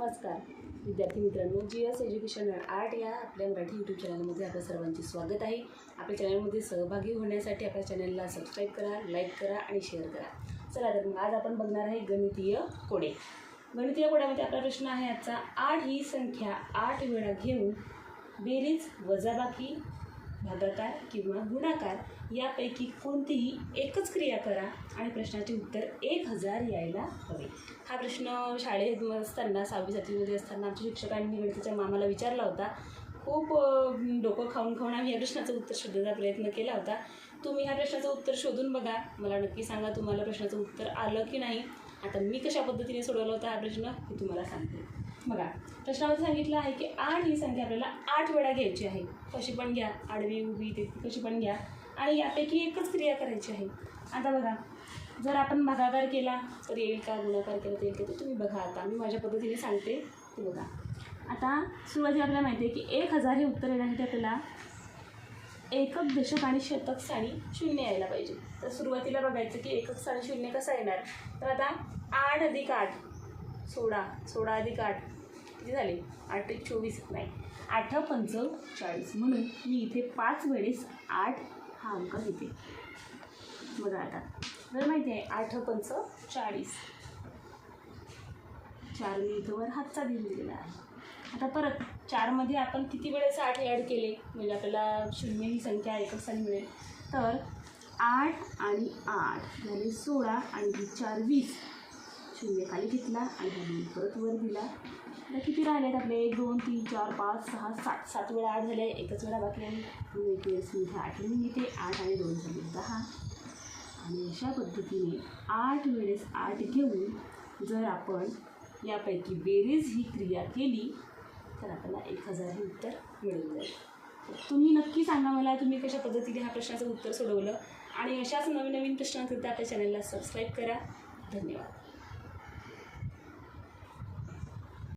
नमस्कार. विद्यार्थी मित्रांनो G S education and art या आपल्या मराठी यूट्यूब चॅनलमध्ये आपल्या सर्वांचे स्वागत आहे. आपल्या चॅनलमध्ये सहभागी होण्यासाठी आपल्या चॅनलला सबस्क्राईब करा लाईक करा आणि शेअर करा. चला तर मग आज आपण बघणार आहे गणितीय कोडे. गणितीय कोड्यामध्ये आपला प्रश्न आहे आजचा. आठ ही संख्या आठ वेळा घेऊन बेरीज वजाबाकी भागाकार किंवा गुणाकार यापैकी कोणतीही एकच क्रिया करा आणि प्रश्नाचे उत्तर एक हजार यायला हवे. हा प्रश्न शाळेत असताना सहावी सातवीमध्ये असताना आमच्या शिक्षकांनी गणिताच्या मामाला विचारला होता. खूप डोकं खाऊन खाऊन आम्ही या प्रश्नाचं उत्तर शोधण्याचा प्रयत्न केला होता. तुम्ही ह्या प्रश्नाचं उत्तर शोधून बघा. मला नक्की सांगा तुम्हाला प्रश्नाचं उत्तर आलं की नाही. आता मी कशा पद्धतीने सोडवला होता हा प्रश्न हे तुम्हाला सांगते. बघा प्रश्नामध्ये सांगितलं आहे की आठ ही संख्या आपल्याला आठ वेळा घ्यायची आहे. कशी पण घ्या आडवी उभी ते कशी पण घ्या. आणि यापैकी एकच क्रिया करायची आहे. आता बघा जर आपण भागाकार केला तर येईल का गुणाकार केला तर येईल का ते तुम्ही बघा आता. मी माझ्या पद्धतीने सांगते ते बघा. आता सुरुवातीला आपल्याला माहिती आहे की एक हजार हे उत्तर येण्यासाठी आपल्याला एकक दशक आणि शतक साणी शून्य यायला पाहिजे. तर सुरुवातीला बघायचं की एकक साणी शून्य कसा येणार? तर आता आठ अधिक आठ सोळा सोळा अधिक आठ किती झाले? आठ एक चोवीस. नाही. आठ पंचेचाळीस. म्हणून मी इथे पाच वेळेस आठ हा अंक घेते बघा आता. जर माहिती आहे आठ पंचेचाळीस. चार मी इथं वर हातचा दिलेला आहे. आता परत चारमध्ये आपण किती वेळेस आठ ॲड केले? म्हणजे आपल्याला शून्य ही संख्या एकच मिळेल. तर आठ आणि आठ झाले सोळा आणि चार वीस. शून्य खाली घेतला आणि हा दोन परत वर दिला. आता किती राहिले आहेत आपले? एक दोन तीन चार पाच सहा सात. सात वेळा आठ झाले एकच वेळा बाकी आहे. एक वेळेस मी इथे घेते. आठ आणि दोन झाले दहा. आणि अशा पद्धतीने आठ वेळेस आठ घेऊन जर आपण यापैकी बेरीज ही क्रिया केली तर आपल्याला एक हजार हे उत्तर मिळून जाईल तुम्ही नक्की सांगा मला तुम्ही कशा पद्धतीने हा प्रश्नाचं उत्तर सोडवलं? आणि अशाच नवीन नवीन प्रश्नांकरिता आपल्या चॅनलला सबस्क्राईब करा. धन्यवाद.